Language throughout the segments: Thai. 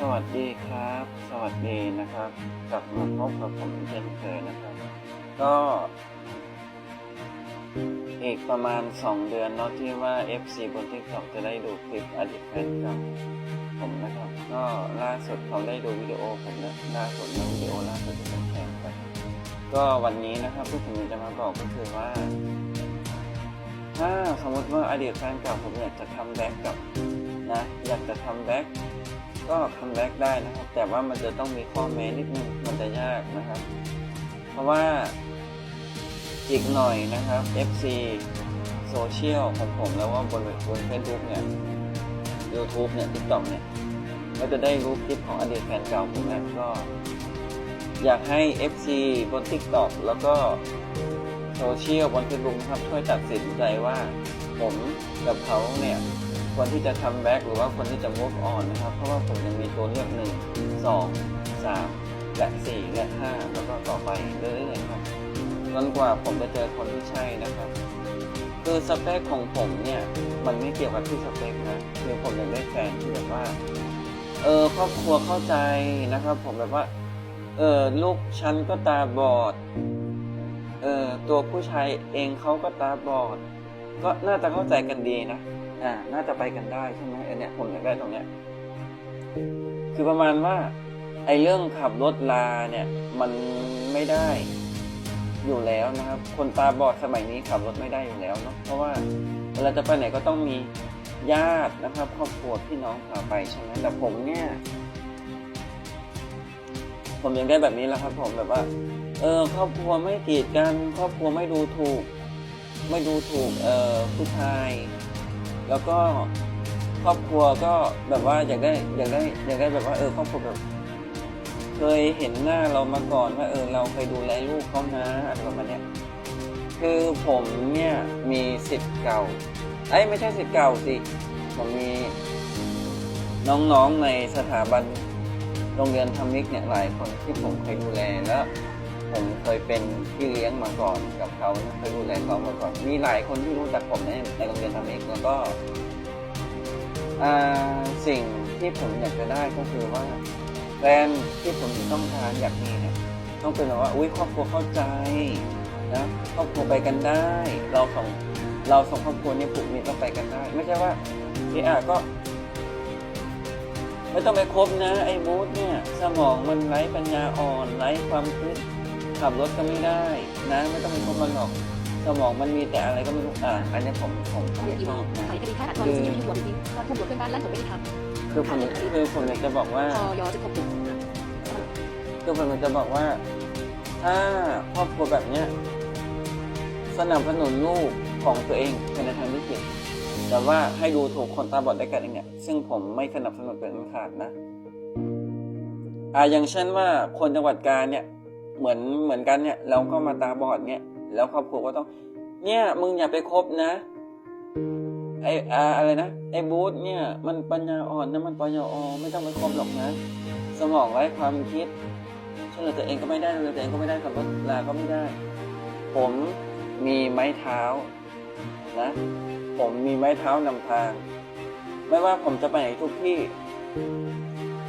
สวัสดีครับ สวัสดีนะครับ กลับมาพบกับผมเช่นเคยนะครับ ก็อีกประมาณ 2 เดือนเนาะที่ว่า FC บน TikTok จะได้ดูคลิปอดีตแฟนเก่าผมนะครับ ก็ล่าสุดเขาได้ดูวิดีโอผมนะล่าสุดนะวิดีโอล่าสุดที่ผมแชร์ไปก็วันนี้นะครับที่ผมจะมาบอกก็คือว่า ถ้าสมมติว่าอดีตแฟนเก่าผมอยากจะทำแบ็กกับนะอยากจะทำแบ็ก ก็ทำแบ็กได้นะครับ แต่ว่ามันจะต้องมีข้อแม้นิดนึงมันจะยากนะครับ เพราะว่าอีกหน่อยนะครับ FC โซเชียลของผมแล้วว่าบนบนเฟซบุ๊กเนี่ย YouTube เนี่ย TikTok เนี่ยก็จะได้รู้คลิปของอดีตแฟนเก่าผมแล้วก็อยากให้ FC บน TikTok แล้วก็โซเชียลบนเฟซบุ๊กครับช่วยตัดสินใจว่าผมกับเขาเนี่ย ควรที่จะทำแบ็กหรือว่าควรที่จะ move on นะครับ เพราะว่าผมยังมีตัวเลือกหนึ่งสองสามและสี่และห้าแล้วก็ต่อไปเรื่อยๆครับจนกว่าผมจะเจอคนที่ใช่นะครับ คือสเปคของผมเนี่ย มันไม่เกี่ยวกับที่สเปคนะคือผมอยากได้แฟนที่แบบว่า เออครอบครัวเข้าใจนะครับ ผมแบบว่า เออลูกฉันก็ตาบอด เออตัวผู้ชายเองเขาก็ตาบอด ก็น่าจะเข้าใจกันดีนะ อ่า น่าจะไปกันได้ใช่ไหมเออเนี่ยผมอยากได้ตรงเนี้ย คือประมาณว่า ไอ้เรื่องขับรถลาเนี่ย มันไม่ได้อยู่แล้วนะครับ คนตาบอดสมัยนี้ขับรถไม่ได้อยู่แล้วเนาะเพราะว่าเวลาจะไปไหนก็ต้องมีญาตินะครับครอบครัวพี่น้องพาไปใช่ไหมแต่ผมเนี่ย ผมยังได้แบบนี้แหล้วครับ ผมแบบว่า เออ ครอบครัวไม่กีดกัน ครอบครัวไม่ดูถูก ไม่ดูถูก เอ่อผู้ชาย แล้วก็ครอบครัวก็แบบว่าอยากได้อยากได้อยากได้แบบว่าเออครอบครัวแบบ เคยเห็นหน้าเรามาก่อนว่าเออเราเคยดูแลลูกเขานะอะไรประมาณเนี้ยคือผมเนี่ยมีสิทธิ์เก่าไอ้ไม่ใช่สิทธิ์เก่าสิผมมีน้องๆในสถาบันโรงเรียนธรรมิกเนี่ยหลายคนที่ผมเคยดูแลแล้ว ผมเคยเป็นพี่เลี้ยงมาก่อนกับเขาเคยดูแลเขามาก่อน มีหลายคนที่รู้จักผมในในโรงเรียนธรรมิกแล้วก็สิ่งที่ผมอยากจะได้ก็คือว่าแฟนที่ผมต้องการอยากมีเนี่ยต้องเป็นแบบว่าอุ้ยครอบครัวเข้าใจนะครอบครัวไปกันได้ เราสองเราสองครอบครัวนี้ผูกมิตรเราไปกันได้ ไม่ใช่ว่าที่อะก็ ไม่ต้องไปคบนะ ไอ้บูธเนี่ย สมองมันไร้ปัญญาอ่อนไร้ความคิด ขับรถก็ไม่ได้นะไม่ต้องไปคบมันหรอก สมองมันมีแต่อะไรก็ไม่รู้อ่าอันนี้ผมผมผมไม่ชอบนะ ขายคดีฆาตัดตอนที่มีหัวจริงตอนทำหัวเพื่อนบ้านลั่นผมไม่ได้ทคือผมคือผมอยากจะบอกว่า พอยอจะครบถึงคือผมอยากจะบอกว่า ถ้าครอบครัวแบบเนี้ยสนับสนุนลูกของตัวเองไปในทางที่ผิดแต่ว่าให้ดูถูกคนตาบอดได้กันเนี่ย ซึ่งผมไม่สนับสนุนเป็นอันขาดนะอ่าอย่างเช่นว่าคนจังหวัดกาญเนี่ย เหมือนเหมือนกันเนี่ยเราก็มาตาบอดเนี่ยแล้วครอบครัวก็ต้อง เนี่ยมึงอย่าไปคบนะไออาอะไรนะไอ้บูธเนี่ย มันปัญญาอ่อนนะมันปัญญาอ่อนไม่ต้องไปคบหรอกนะสมองไร้ความคิดช่วยเหลือตัวเองก็ไม่ได้ช่วยเหลือตัวเองก็ไม่ได้ขับรถลาก็ไม่ได้ ผมมีไม้เท้านะ ผมมีไม้เท้านำทาง ไม่ว่าผมจะไปไหนทุกที่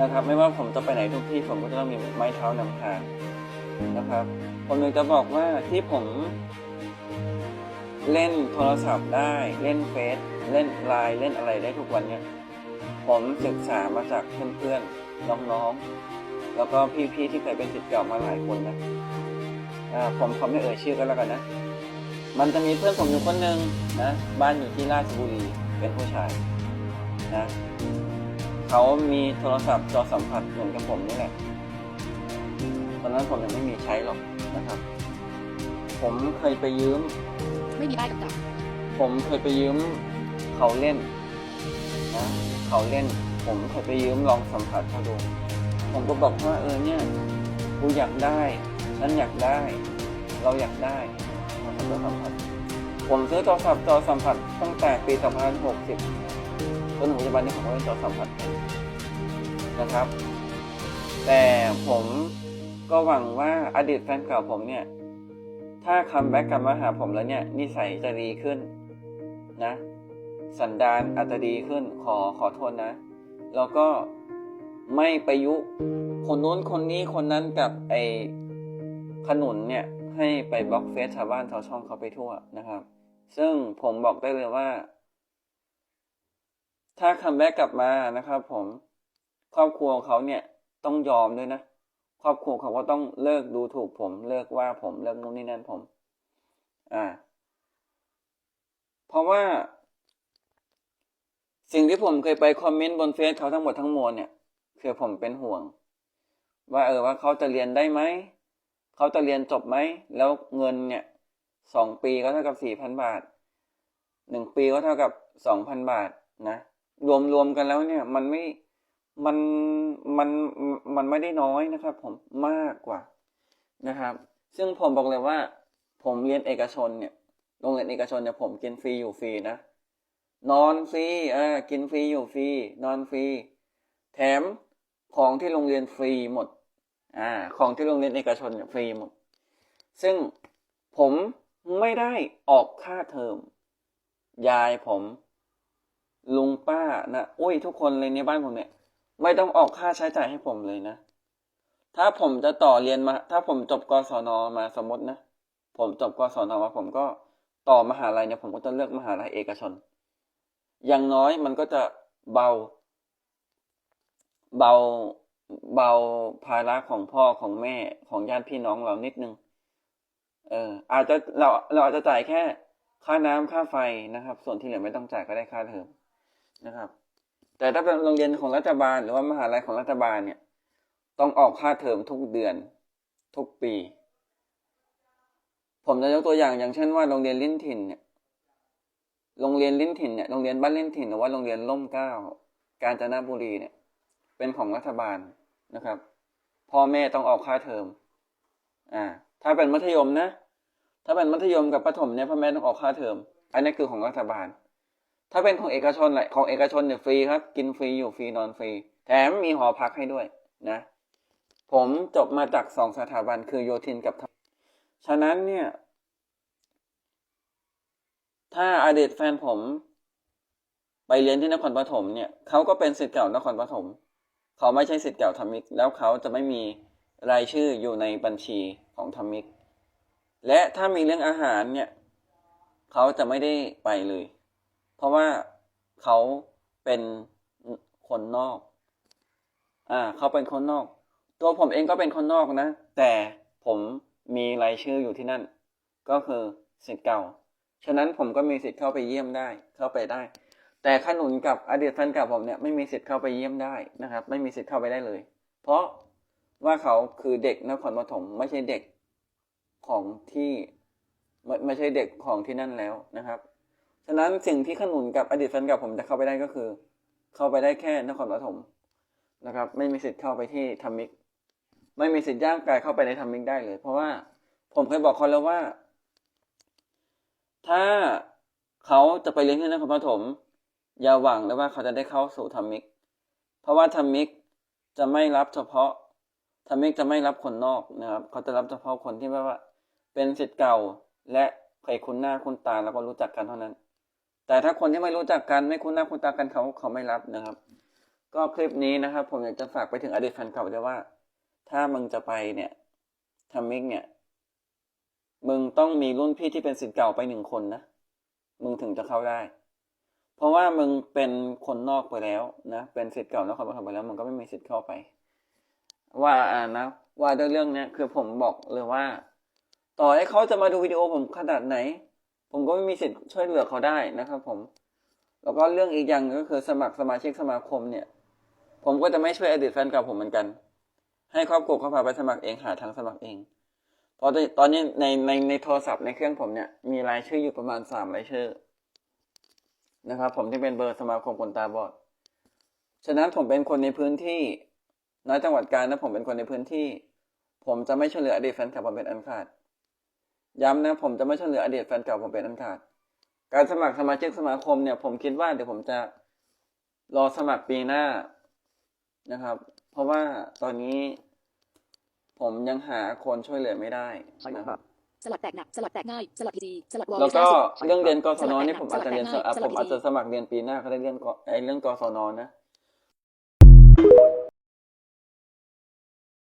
นะครับ ไม่ว่าผมจะไปไหนทุกที่ ผมก็จะต้องมีไม้เท้านำทาง นะครับ ผมอยากจะบอกว่าที่ผมเล่นโทรศัพท์ได้เล่นเฟซเล่นไลน์เล่นอะไรได้ทุกวันเนี่ยผมศึกษามาจากเพื่อนๆน้องๆ แล้วก็พี่ๆที่เคยเป็นศิษย์เก่ามาหลายคนนะอ่าผมขอไม่เอ่ยชื่อกันแล้วกันนะ มันจะมีเพื่อนผมอยู่คนหนึ่งนะบ้านอยู่ที่ราชบุรีเป็นผู้ชายนะเขามีโทรศัพท์จอสัมผัสเหมือนกับผมนี่แหละ อนนั้นผมยังไม่มีใช้หรอกนะครับ ผมเคยไปยืม ไม่มีได้กับจับผมเคยไปยืมเขาเล่นนะเขาเล่น ผมเคยไปยืมลองสัมผัสเขาดูผมก็บอกว่าเออเนี่ยกูอยากได้ฉันอยากได้ เราอยากได้โทรศัพท์จอสัมผัสผมซื้อโทรศัพท์จอสัมผัสตั้งแต่ปี2560จนถึงปัจจุบันนี้ผมก็เล่นจอสัมผัสนะครับ แต่ผม ก็หวังว่าอดีตแฟนเก่าผมเนี่ย ถ้าคัมแบ็กกลับมาหาผมแล้วเนี่ยนิสัยจะดีขึ้นนะ สันดานอาจจะดีขึ้นขอขอโทษนะ แล้วก็ไม่ประยุกคนนู้นคนนี้คนนั้นกับไอ้ขนุนเนี่ยให้ไปบล็อกเฟซชาวบ้านชาวช่องเขาไปทั่วนะครับ ซึ่งผมบอกได้เลยว่า ถ้าคัมแบ็กกลับมานะครับ ผมครอบครัวเขาเนี่ยต้องยอมด้วยนะ ครอบครัวเขาก็ต้องเลิกดูถูกผม เลิกว่าผมเลิกนู่นนี่นั่นผม อ่า เพราะว่า สิ่งที่ผมเคยไปคอมเมนต์บนเฟซเขาทั้งหมดทั้งมวลเนี่ยคือผมเป็นห่วง ว่าเออว่าเขาจะเรียนได้ไหมเขาจะเรียนจบไหมแล้วเงินเนี่ยสองปีก็เท่ากับสี่พันบาทหนึ่งปีก็เท่ากับสองพันบาทนะรวมรวมกันแล้วเนี่ย มันไม่ มันมันมันไม่ได้น้อยนะครับ ผมมากกว่านะครับ ซึ่งผมบอกเลยว่า ผมเรียนเอกชนเนี่ยโรงเรียนเอกชนเนี่ยผมกินฟรีอยู่ฟรีนะนอนฟรีเออกินฟรีอยู่ฟรีนอนฟรีแถมของที่โรงเรียนฟรีหมดอ่าของที่โรงเรียนเอกชนเนี่ยฟรีหมด ซึ่งผมไม่ได้ออกค่าเทอม ยายผม ลุงป้านะอุ้ยทุกคนเลยในบ้านผมเนี่ย ไม่ต้องออกค่าใช้จ่ายให้ผมเลยนะ ถ้าผมจะต่อเรียนมา ถ้าผมจบกศนมาสมมตินะ ผมจบกศนมาผมก็ต่อมหาลัยเนี่ยผมก็จะเลือกมหาลัยเอกชน อย่างน้อยมันก็จะเบา เบาเบาภาระของพ่อของแม่ของญาติพี่น้องเรานิดนึง เออ อาจจะเราเราอาจจะจ่ายแค่ค่าน้ำค่าไฟนะครับ ส่วนที่เหลือไม่ต้องจ่ายก็ได้ค่าเทอมนะครับ แต่ถ้าเป็นโรงเรียนของรัฐบาล หรือว่ามหาลัยของรัฐบาลเนี่ย ต้องออกค่าเทอมทุกเดือนทุกปี ผมจะยกตัวอย่างอย่างเช่นว่าโรงเรียนลิ้นถิ่นเนี่ยโรงเรียนลิ้นถิ่นเนี่ยโรงเรียนบ้านลิ้นถิ่นหรือว่าโรงเรียนร่มเก้ากาญจนบุรีเนี่ย เป็นของรัฐบาลนะครับ พ่อแม่ต้องออกค่าเทอมอ่าถ้าเป็นมัธยมนะ ถ้าเป็นมัธยมกับประถมเนี่ยพ่อแม่ต้องออกค่าเทอม อันนี้คือของรัฐบาล ถ้าเป็นของเอกชนแหละของเอกชนเนี่ยฟรีครับ กินฟรีอยู่ฟรีนอนฟรี แถมมีหอพักให้ด้วยนะ ผมจบมาจากสองสถาบันคือโยธินกับธรรมฉะนั้นเนี่ย ถ้าอดีตแฟนผม ไปเรียนที่นครปฐมเนี่ยเขาก็เป็นศิษย์เก่านครปฐมเขาไม่ใช่ศิษย์เก่าธรรมิก แล้วเขาจะไม่มีรายชื่ออยู่ในบัญชีของธรรมิก และถ้ามีเรื่องอาหารเนี่ยเขาจะไม่ได้ไปเลย เพราะว่าเขาเป็นคนนอก อ่า เขาเป็นคนนอก ตัวผมเองก็เป็นคนนอกนะ แต่ผมมีรายชื่ออยู่ที่นั่น ก็คือศิษย์เก่า ฉะนั้นผมก็มีสิทธิ์เข้าไปเยี่ยมได้ เข้าไปได้ แต่ขนุนกับอดีตแฟนเก่าผมเนี่ยไม่มีสิทธิ์เข้าไปเยี่ยมได้นะครับ ไม่มีสิทธิ์เข้าไปได้เลย เพราะว่าเขาคือเด็กนครปฐมไม่ใช่เด็กของที่ไม่ไม่ใช่เด็กของที่นั่นแล้วนะครับ ฉะนั้นสิ่งที่ขนุนกับอดีตแฟนเก่าผมจะเข้าไปได้ก็คือ เข้าไปได้แค่นครปฐมนะครับ ไม่มีสิทธิ์เข้าไปที่ธรรมิก ไม่มีสิทธิ์ย่างกายเข้าไปในธรรมิกได้เลย เพราะว่าผมเคยบอกเขาแล้วว่า ถ้าเขาจะไปเรียนที่นครปฐมอย่าหวังเลยว่าเขาจะได้เข้าสู่ธรรมิก เพราะว่าธรรมิกจะไม่รับเฉพาะธรรมิกจะไม่รับคนนอกนะครับ เขาจะรับเฉพาะคนที่แบบว่า เป็นศิษย์เก่าและเคยคุ้นหน้าคุ้นตาแล้วก็รู้จักกันเท่านั้น แต่ถ้าคนที่ไม่รู้จักกันไม่คุ้นหน้าคุ้นตากันเขาเขาไม่รับนะครับ ก็คลิปนี้นะครับ ผมอยากจะฝากไปถึงอดีตแฟนเก่าด้วยว่า ถ้ามึงจะไปเนี่ยธรรมิกเนี่ย มึงต้องมีรุ่นพี่ที่เป็นศิษย์เก่าไปหนึ่งคนนะมึงถึงจะเข้าได้ เพราะว่ามึงเป็นคนนอกไปแล้วนะเป็นศิษย์เก่านครปฐมไปแล้วมึงก็ไม่มีสิทธิ์เข้าไป ว่าอ่านะว่าด้วยเรื่องเนี้ยคือผมบอกเลยว่า ต่อให้เขาจะมาดูวิดีโอผมขนาดไหน ผมก็ไม่มีสิทธิ์ช่วยเหลือเขาได้นะครับผม แล้วก็เรื่องอีกอย่างก็คือสมัครสมาชิกสมาคมเนี่ย ผมก็จะไม่ช่วยอดีตแฟนเก่าผมเหมือนกัน ให้ครอบครัวเขาพาไปสมัครเองหาทางสมัครเองเพราะตอนนี้ในในในโทรศัพท์ในเครื่องผมเนี่ยมีรายชื่ออยู่ประมาณสามรายชื่อนะครับผมที่เป็นเบอร์สมาคมคนตาบอด ฉะนั้นผมเป็นคนในพื้นที่ณจังหวัดกาญนะผมเป็นคนในพื้นที่ ผมจะไม่ช่วยเหลืออดีตแฟนเก่าผมเป็นอันขาด ย้ำนะ ผมจะไม่ช่วยเหลืออดีตแฟนเก่าผมเป็นอันขาด การสมัครสมาชิกสมาคมเนี่ย ผมคิดว่าเดี๋ยวผมจะรอสมัครปีหน้านะครับ เพราะว่าตอนนี้ ผมยังหาคนช่วยเหลือไม่ได้นะครับสลัดแตกหนักสลัดแตกง่ายสลัดดีๆสลัดวอลแล้วก็50เรื่องเรียนกศนสลัดแตกนี่ผมอาจจะเรียนสลัดแตกอะง่ายผมอาจจะสลัดดีสมัครเรียนปีหน้าก็ได้เรื่องกไอ้เรื่องกศนนะ